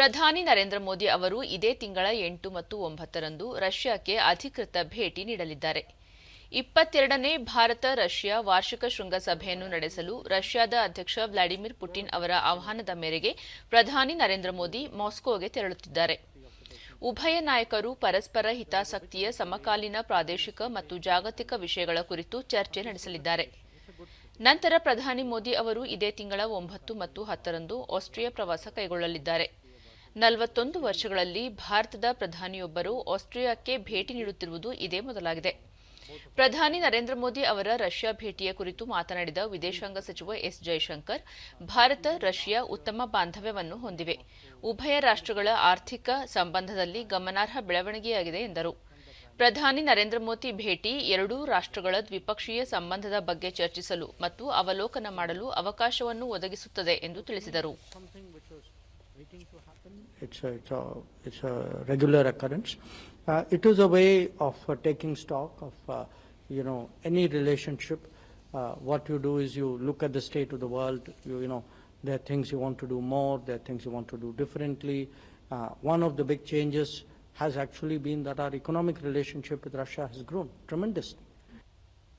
ಪ್ರಧಾನಿ ನರೇಂದ್ರ ಮೋದಿ ಅವರು ಇದೇ ತಿಂಗಳ ಎಂಟು ಮತ್ತು ಒಂಬತ್ತರಂದು ರಷ್ಯಾಕ್ಕೆ ಅಧಿಕೃತ ಭೇಟಿ ನೀಡಲಿದ್ದಾರೆ. ಇಪ್ಪತ್ತೆರಡನೇ ಭಾರತ ರಷ್ಯಾ ವಾರ್ಷಿಕ ಶೃಂಗಸಭೆಯನ್ನು ನಡೆಸಲು ರಷ್ಯಾದ ಅಧ್ಯಕ್ಷ ವ್ಲಾಡಿಮಿರ್ ಪುಟಿನ್ ಅವರ ಆಹ್ವಾನದ ಮೇರೆಗೆ ಪ್ರಧಾನಿ ನರೇಂದ್ರ ಮೋದಿ ಮಾಸ್ಕೋಗೆ ತೆರಳುತ್ತಿದ್ದಾರೆ. ಉಭಯ ನಾಯಕರು ಪರಸ್ಪರ ಹಿತಾಸಕ್ತಿಯ ಸಮಕಾಲೀನ ಪ್ರಾದೇಶಿಕ ಮತ್ತು ಜಾಗತಿಕ ವಿಷಯಗಳ ಕುರಿತು ಚರ್ಚೆ ನಡೆಸಲಿದ್ದಾರೆ. ನಂತರ ಪ್ರಧಾನಿ ಮೋದಿ ಅವರು ಇದೇ ತಿಂಗಳ ಒಂಬತ್ತು ಮತ್ತು ಹತ್ತರಂದು ಆಸ್ಟ್ರಿಯಾ ಪ್ರವಾಸ ಕೈಗೊಳ್ಳಲಿದ್ದಾರೆ. ನಲವತ್ತೊಂದು ವರ್ಷಗಳಲ್ಲಿ ಭಾರತದ ಪ್ರಧಾನಿಯೊಬ್ಬರು ಆಸ್ಟ್ರಿಯಾಕ್ಕೆ ಭೇಟಿ ನೀಡುತ್ತಿರುವುದು ಇದೇ ಮೊದಲಾಗಿದೆ. ಪ್ರಧಾನಿ ನರೇಂದ್ರ ಮೋದಿ ಅವರ ರಷ್ಯಾ ಭೇಟಿಯ ಕುರಿತು ಮಾತನಾಡಿದ ವಿದೇಶಾಂಗ ಸಚಿವ ಎಸ್ ಜೈಶಂಕರ್, ಭಾರತ, ರಷ್ಯಾ ಉತ್ತಮ ಬಾಂಧವ್ಯವನ್ನು ಹೊಂದಿವೆ. ಉಭಯ ರಾಷ್ಟ್ರಗಳ ಆರ್ಥಿಕ ಸಂಬಂಧದಲ್ಲಿ ಗಮನಾರ್ಹ ಬೆಳವಣಿಗೆಯಾಗಿದೆ ಎಂದರು. ಪ್ರಧಾನಿ ನರೇಂದ್ರ ಮೋದಿ ಭೇಟಿ ಎರಡೂ ರಾಷ್ಟ್ರಗಳ ದ್ವಿಪಕ್ಷೀಯ ಸಂಬಂಧದ ಬಗ್ಗೆ ಚರ್ಚಿಸಲು ಮತ್ತು ಅವಲೋಕನ ಮಾಡಲು ಅವಕಾಶವನ್ನು ಒದಗಿಸುತ್ತದೆ ಎಂದು ತಿಳಿಸಿದರು. Waiting to happen. It's a, it's a, it's a regular occurrence. Uh, it is a way of uh, taking stock of, uh, you know, any relationship. Uh, what you do is you look at the state of the world, you, you know, there are things you want to do more, there are things you want to do differently. Uh, one of the big changes has actually been that our economic relationship with Russia has grown tremendously.